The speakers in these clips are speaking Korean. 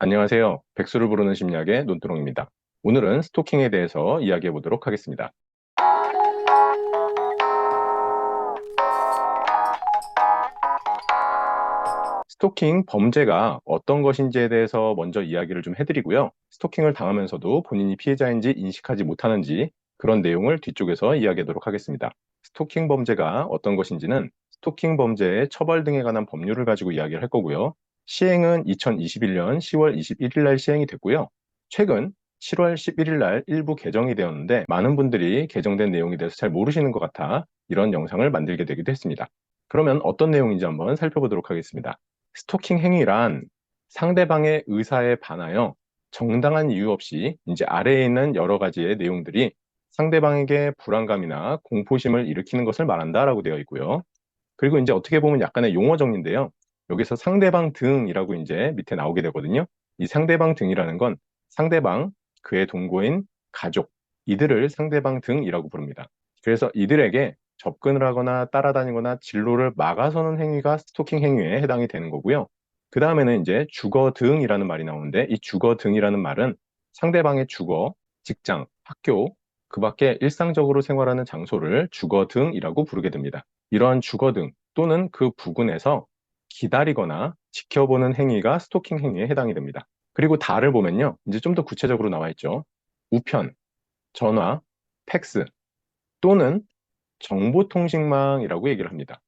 안녕하세요. 백수를 부르는 심리학의 논두렁입니다. 오늘은 스토킹에 대해서 이야기해 보도록 하겠습니다. 스토킹 범죄가 어떤 것인지에 대해서 먼저 이야기를 좀 해드리고요. 스토킹을 당하면서도 본인이 피해자인지 인식하지 못하는지 그런 내용을 뒤쪽에서 이야기하도록 하겠습니다. 스토킹 범죄가 어떤 것인지는 스토킹 범죄의 처벌 등에 관한 법률을 가지고 이야기를 할 거고요. 시행은 2021년 10월 21일 날 시행이 됐고요. 최근 7월 11일 날 일부 개정이 되었는데 많은 분들이 개정된 내용에 대해서 잘 모르시는 것 같아 이런 영상을 만들게 되기도 했습니다. 그러면 어떤 내용인지 한번 살펴보도록 하겠습니다. 스토킹 행위란 상대방의 의사에 반하여 정당한 이유 없이 이제 아래에 있는 여러 가지의 내용들이 상대방에게 불안감이나 공포심을 일으키는 것을 말한다라고 되어 있고요. 그리고 이제 어떻게 보면 약간의 용어 정리인데요. 여기서 상대방 등이라고 이제 밑에 나오게 되거든요. 이 상대방 등이라는 건 상대방, 그의 동거인, 가족, 이들을 상대방 등이라고 부릅니다. 그래서 이들에게 접근을 하거나 따라다니거나 진로를 막아서는 행위가 스토킹 행위에 해당이 되는 거고요. 그 다음에는 이제 주거 등이라는 말이 나오는데 이 주거 등이라는 말은 상대방의 주거, 직장, 학교, 그 밖에 일상적으로 생활하는 장소를 주거 등이라고 부르게 됩니다. 이러한 주거 등 또는 그 부근에서 기다리거나 지켜보는 행위가 스토킹 행위에 해당이 됩니다. 그리고 다를 보면요. 이제 좀 더 구체적으로 나와 있죠. 우편, 전화, 팩스 또는 정보통신망이라고 얘기를 합니다.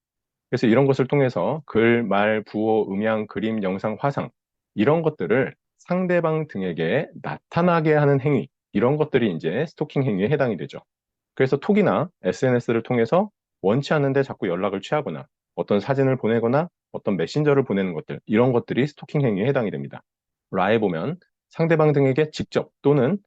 그래서 이런 것을 통해서 글, 말, 부호, 음향, 그림, 영상, 화상 이런 것들을 상대방 등에게 나타나게 하는 행위 이런 것들이 이제 스토킹 행위에 해당이 되죠. 그래서 톡이나 SNS를 통해서 원치 않는데 자꾸 연락을 취하거나 어떤 사진을 보내거나 어떤 메신저를 보내는 것들 이런 것들이 스토킹 행위에 해당이 됩니다. 라에 보면 상대방 등에게 직접 또는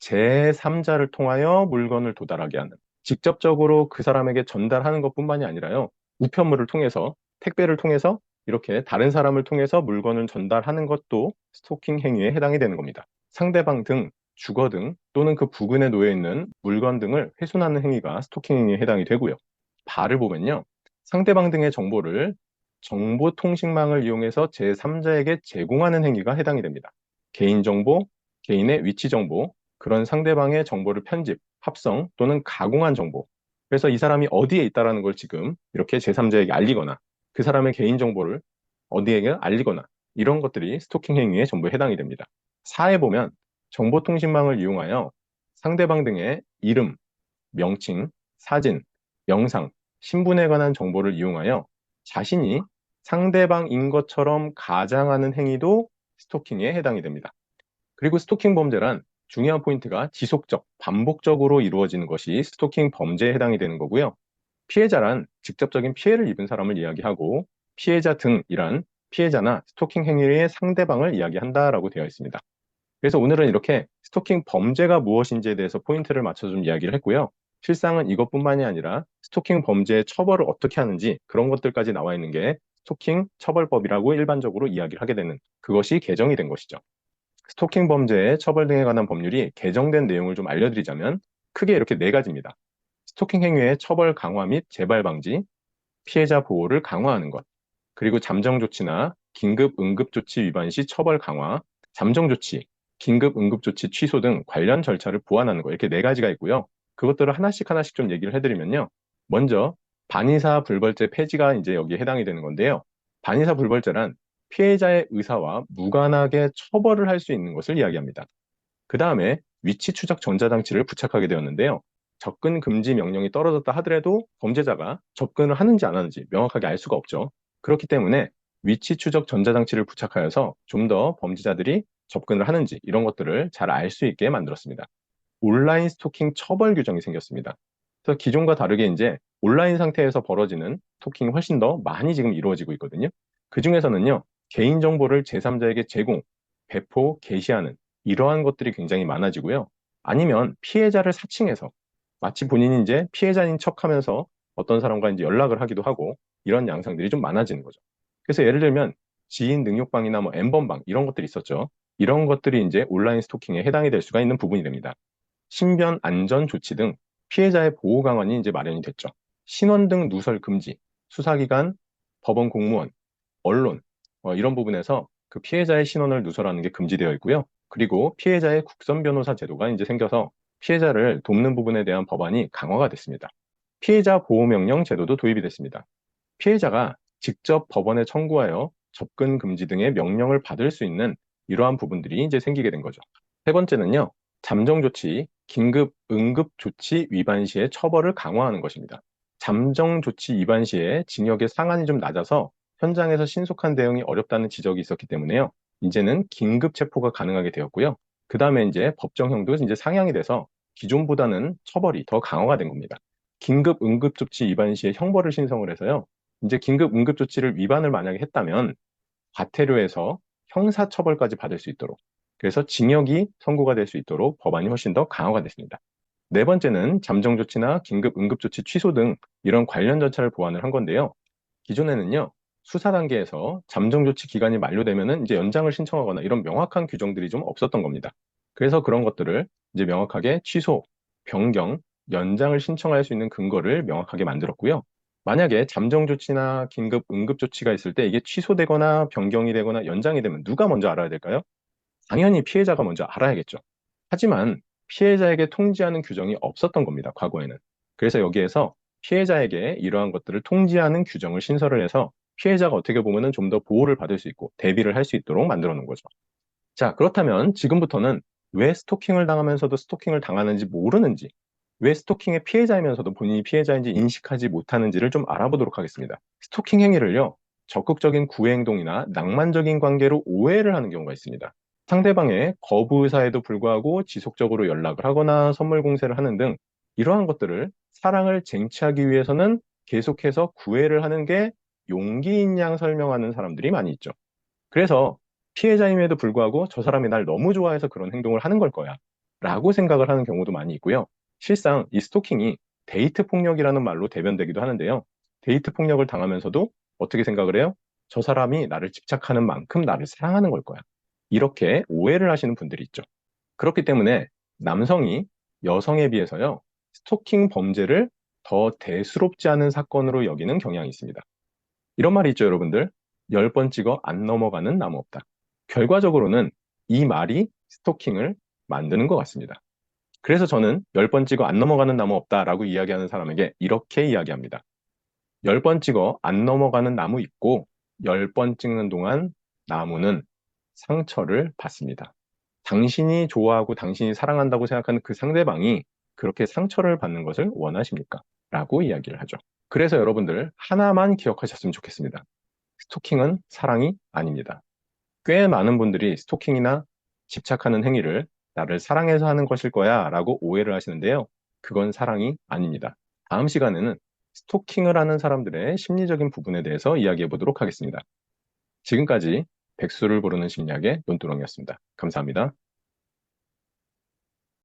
제3자를 통하여 물건을 도달하게 하는 직접적으로 그 사람에게 전달하는 것뿐만이 아니라요. 우편물을 통해서 택배를 통해서 이렇게 다른 사람을 통해서 물건을 전달하는 것도 스토킹 행위에 해당이 되는 겁니다. 상대방 등, 주거 등 또는 그 부근에 놓여 있는 물건 등을 훼손하는 행위가 스토킹 행위에 해당이 되고요. 발을 보면요. 상대방 등의 정보를 정보통신망을 이용해서 제3자에게 제공하는 행위가 해당이 됩니다. 개인정보, 개인의 위치정보, 그런 상대방의 정보를 편집, 합성 또는 가공한 정보. 그래서 이 사람이 어디에 있다라는 걸 지금 이렇게 제3자에게 알리거나 그 사람의 개인정보를 어디에게 알리거나 이런 것들이 스토킹 행위에 전부 해당이 됩니다. 사에 보면 정보통신망을 이용하여 상대방 등의 이름, 명칭, 사진, 영상, 신분에 관한 정보를 이용하여 자신이 상대방인 것처럼 가장하는 행위도 스토킹에 해당이 됩니다. 그리고 스토킹 범죄란 중요한 포인트가 지속적, 반복적으로 이루어지는 것이 스토킹 범죄에 해당이 되는 거고요. 피해자란 직접적인 피해를 입은 사람을 이야기하고 피해자 등이란 피해자나 스토킹 행위의 상대방을 이야기한다라고 되어 있습니다. 그래서 오늘은 이렇게 스토킹 범죄가 무엇인지에 대해서 포인트를 맞춰 좀 이야기를 했고요. 실상은 이것뿐만이 아니라 스토킹 범죄의 처벌을 어떻게 하는지 그런 것들까지 나와 있는 게 스토킹 처벌법이라고 일반적으로 이야기를 하게 되는 그것이 개정이 된 것이죠. 스토킹 범죄의 처벌 등에 관한 법률이 개정된 내용을 좀 알려드리자면 크게 이렇게 네 가지입니다. 스토킹 행위의 처벌 강화 및 재발 방지, 피해자 보호를 강화하는 것, 그리고 잠정 조치나 긴급 응급 조치 위반 시 처벌 강화, 잠정 조치, 긴급 응급 조치 취소 등 관련 절차를 보완하는 것 이렇게 네 가지가 있고요. 그것들을 하나씩 하나씩 좀 얘기를 해드리면요. 먼저 반의사 불벌죄 폐지가 이제 여기에 해당이 되는 건데요. 반의사 불벌죄란 피해자의 의사와 무관하게 처벌을 할 수 있는 것을 이야기합니다. 그 다음에 위치 추적 전자장치를 부착하게 되었는데요. 접근 금지 명령이 떨어졌다 하더라도 범죄자가 접근을 하는지 안 하는지 명확하게 알 수가 없죠. 그렇기 때문에 위치 추적 전자장치를 부착하여서 좀 더 범죄자들이 접근을 하는지 이런 것들을 잘 알 수 있게 만들었습니다. 온라인 스토킹 처벌 규정이 생겼습니다. 그래서 기존과 다르게 이제 온라인 상태에서 벌어지는 스토킹이 훨씬 더 많이 지금 이루어지고 있거든요. 그 중에서는요, 개인정보를 제3자에게 제공, 배포, 게시하는 이러한 것들이 굉장히 많아지고요. 아니면 피해자를 사칭해서 마치 본인이 이제 피해자인 척 하면서 어떤 사람과 이제 연락을 하기도 하고 이런 양상들이 좀 많아지는 거죠. 그래서 예를 들면 지인 능력방이나 뭐 엠번방 이런 것들이 있었죠. 이런 것들이 이제 온라인 스토킹에 해당이 될 수가 있는 부분이 됩니다. 신변 안전 조치 등 피해자의 보호 강화이 이제 마련이 됐죠. 신원 등 누설 금지, 수사기관, 법원 공무원, 언론 어, 이런 부분에서 그 피해자의 신원을 누설하는 게 금지되어 있고요. 그리고 피해자의 국선 변호사 제도가 이제 생겨서 피해자를 돕는 부분에 대한 법안이 강화가 됐습니다. 피해자 보호명령 제도도 도입이 됐습니다. 피해자가 직접 법원에 청구하여 접근 금지 등의 명령을 받을 수 있는 이러한 부분들이 이제 생기게 된 거죠. 세 번째는요, 잠정 조치, 긴급 응급 조치 위반 시의 처벌을 강화하는 것입니다. 잠정 조치 위반 시에 징역의 상한이 좀 낮아서 현장에서 신속한 대응이 어렵다는 지적이 있었기 때문에요. 이제는 긴급 체포가 가능하게 되었고요. 그 다음에 이제 법정형도 이제 상향이 돼서 기존보다는 처벌이 더 강화가 된 겁니다. 긴급 응급조치 위반 시에 형벌을 신성을 해서요. 이제 긴급 응급조치를 위반을 만약에 했다면 과태료에서 형사처벌까지 받을 수 있도록 그래서 징역이 선고가 될 수 있도록 법안이 훨씬 더 강화가 됐습니다. 네 번째는 잠정 조치나 긴급 응급 조치 취소 등 이런 관련 절차를 보완을 한 건데요. 기존에는요, 수사 단계에서 잠정 조치 기간이 만료되면은 이제 연장을 신청하거나 이런 명확한 규정들이 좀 없었던 겁니다. 그래서 그런 것들을 이제 명확하게 취소, 변경, 연장을 신청할 수 있는 근거를 명확하게 만들었고요. 만약에 잠정 조치나 긴급 응급 조치가 있을 때 이게 취소되거나 변경이 되거나 연장이 되면 누가 먼저 알아야 될까요? 당연히 피해자가 먼저 알아야겠죠. 하지만 피해자에게 통지하는 규정이 없었던 겁니다. 과거에는. 그래서 여기에서 피해자에게 이러한 것들을 통지하는 규정을 신설을 해서 피해자가 어떻게 보면은 좀 더 보호를 받을 수 있고 대비를 할 수 있도록 만들어 놓은 거죠. 자, 그렇다면 지금부터는 왜 스토킹을 당하면서도 스토킹을 당하는지 모르는지, 왜 스토킹의 피해자이면서도 본인이 피해자인지 인식하지 못하는지를 좀 알아보도록 하겠습니다. 스토킹 행위를요, 적극적인 구애 행동이나 낭만적인 관계로 오해를 하는 경우가 있습니다. 상대방의 거부 의사에도 불구하고 지속적으로 연락을 하거나 선물 공세를 하는 등 이러한 것들을 사랑을 쟁취하기 위해서는 계속해서 구애를 하는 게 용기인 양 설명하는 사람들이 많이 있죠. 그래서 피해자임에도 불구하고 저 사람이 날 너무 좋아해서 그런 행동을 하는 걸 거야. 라고 생각을 하는 경우도 많이 있고요. 실상 이 스토킹이 데이트 폭력이라는 말로 대변되기도 하는데요. 데이트 폭력을 당하면서도 어떻게 생각을 해요? 저 사람이 나를 집착하는 만큼 나를 사랑하는 걸 거야. 이렇게 오해를 하시는 분들이 있죠. 그렇기 때문에 남성이 여성에 비해서요, 스토킹 범죄를 더 대수롭지 않은 사건으로 여기는 경향이 있습니다. 이런 말이 있죠, 여러분들. 열번 찍어 안 넘어가는 나무 없다. 결과적으로는 이 말이 스토킹을 만드는 것 같습니다. 그래서 저는 열번 찍어 안 넘어가는 나무 없다라고 이야기하는 사람에게 이렇게 이야기합니다. 열번 찍어 안 넘어가는 나무 있고 열번 찍는 동안 나무는 상처를 받습니다. 당신이 좋아하고 당신이 사랑한다고 생각하는 그 상대방이 그렇게 상처를 받는 것을 원하십니까? 라고 이야기를 하죠. 그래서 여러분들 하나만 기억하셨으면 좋겠습니다. 스토킹은 사랑이 아닙니다. 꽤 많은 분들이 스토킹이나 집착하는 행위를 나를 사랑해서 하는 것일 거야 라고 오해를 하시는데요. 그건 사랑이 아닙니다. 다음 시간에는 스토킹을 하는 사람들의 심리적인 부분에 대해서 이야기해 보도록 하겠습니다. 지금까지 백수를 부르는 심리학의 논두렁이었습니다. 감사합니다.